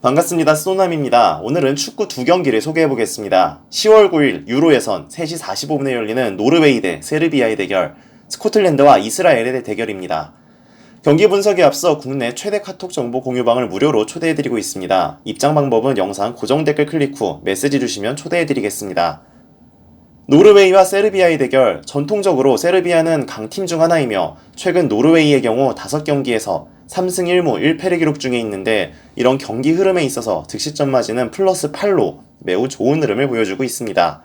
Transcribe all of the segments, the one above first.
반갑습니다. 소남입니다. 오늘은 축구 두 경기를 소개해 보겠습니다. 10월 9일 유로 예선 3시 45분에 열리는 노르웨이 대 세르비아의 대결, 스코틀랜드와 이스라엘의 대결입니다. 경기 분석에 앞서 국내 최대 카톡 정보 공유방을 무료로 초대해 드리고 있습니다. 입장 방법은 영상 고정 댓글 클릭 후 메시지 주시면 초대해 드리겠습니다. 노르웨이와 세르비아의 대결, 전통적으로 세르비아는 강팀 중 하나이며 최근 노르웨이의 경우 5경기에서 3승 1무 1패를 기록 중에 있는데 이런 경기 흐름에 있어서 득실점 마진은 플러스 8로 매우 좋은 흐름을 보여주고 있습니다.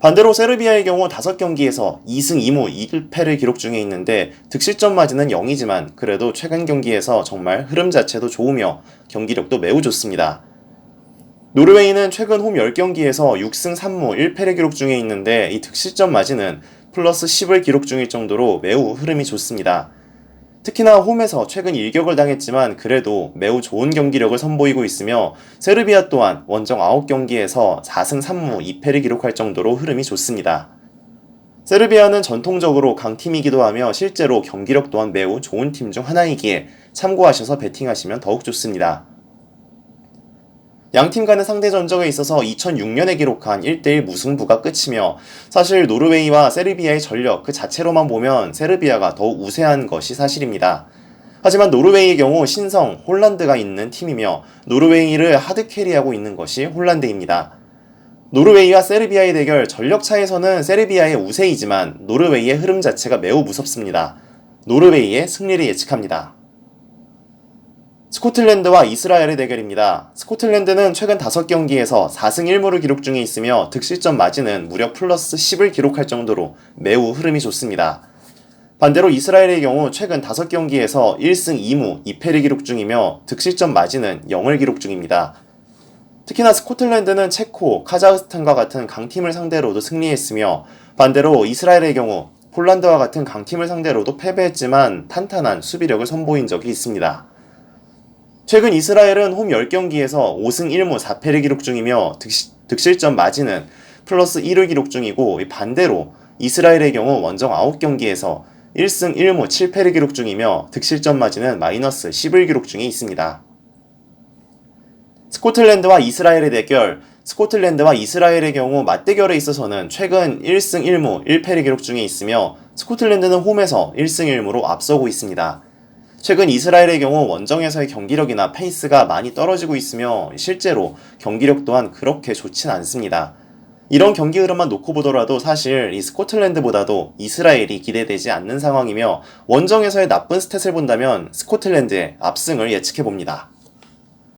반대로 세르비아의 경우 5경기에서 2승 2무 1패를 기록 중에 있는데 득실점 마진은 0이지만 그래도 최근 경기에서 정말 흐름 자체도 좋으며 경기력도 매우 좋습니다. 노르웨이는 최근 홈 10경기에서 6승 3무 1패를 기록 중에 있는데 이 득실점 마진은 플러스 10을 기록 중일 정도로 매우 흐름이 좋습니다. 특히나 홈에서 최근 일격을 당했지만 그래도 매우 좋은 경기력을 선보이고 있으며 세르비아 또한 원정 9경기에서 4승 3무 2패를 기록할 정도로 흐름이 좋습니다. 세르비아는 전통적으로 강팀이기도 하며 실제로 경기력 또한 매우 좋은 팀 중 하나이기에 참고하셔서 베팅하시면 더욱 좋습니다. 양팀 간의 상대 전적에 있어서 2006년에 기록한 1대1 무승부가 끝이며 사실 노르웨이와 세르비아의 전력 그 자체로만 보면 세르비아가 더욱 우세한 것이 사실입니다. 하지만 노르웨이의 경우 신성 홀란드가 있는 팀이며 노르웨이를 하드캐리하고 있는 것이 홀란드입니다. 노르웨이와 세르비아의 대결 전력 차에서는 세르비아의 우세이지만 노르웨이의 흐름 자체가 매우 무섭습니다. 노르웨이의 승리를 예측합니다. 스코틀랜드와 이스라엘의 대결입니다. 스코틀랜드는 최근 5경기에서 4승 1무를 기록 중에 있으며 득실점 마진은 무려 플러스 10을 기록할 정도로 매우 흐름이 좋습니다. 반대로 이스라엘의 경우 최근 5경기에서 1승 2무 2패를 기록 중이며 득실점 마진은 0을 기록 중입니다. 특히나 스코틀랜드는 체코, 카자흐스탄과 같은 강팀을 상대로도 승리했으며 반대로 이스라엘의 경우 폴란드와 같은 강팀을 상대로도 패배했지만 탄탄한 수비력을 선보인 적이 있습니다. 최근 이스라엘은 홈 10경기에서 5승 1무 4패를 기록 중이며 득실, 점 마진은 플러스 1을 기록 중이고 반대로 이스라엘의 경우 원정 9경기에서 1승 1무 7패를 기록 중이며 득실점 마진은 마이너스 10을 기록 중에 있습니다. 스코틀랜드와 이스라엘의 대결 스코틀랜드와 이스라엘의 경우 맞대결에 있어서는 최근 1승 1무 1패를 기록 중에 있으며 스코틀랜드는 홈에서 1승 1무로 앞서고 있습니다. 최근 이스라엘의 경우 원정에서의 경기력이나 페이스가 많이 떨어지고 있으며 실제로 경기력 또한 그렇게 좋진 않습니다. 이런 경기 흐름만 놓고 보더라도 사실 이 스코틀랜드보다도 이스라엘이 기대되지 않는 상황이며 원정에서의 나쁜 스탯을 본다면 스코틀랜드의 압승을 예측해 봅니다.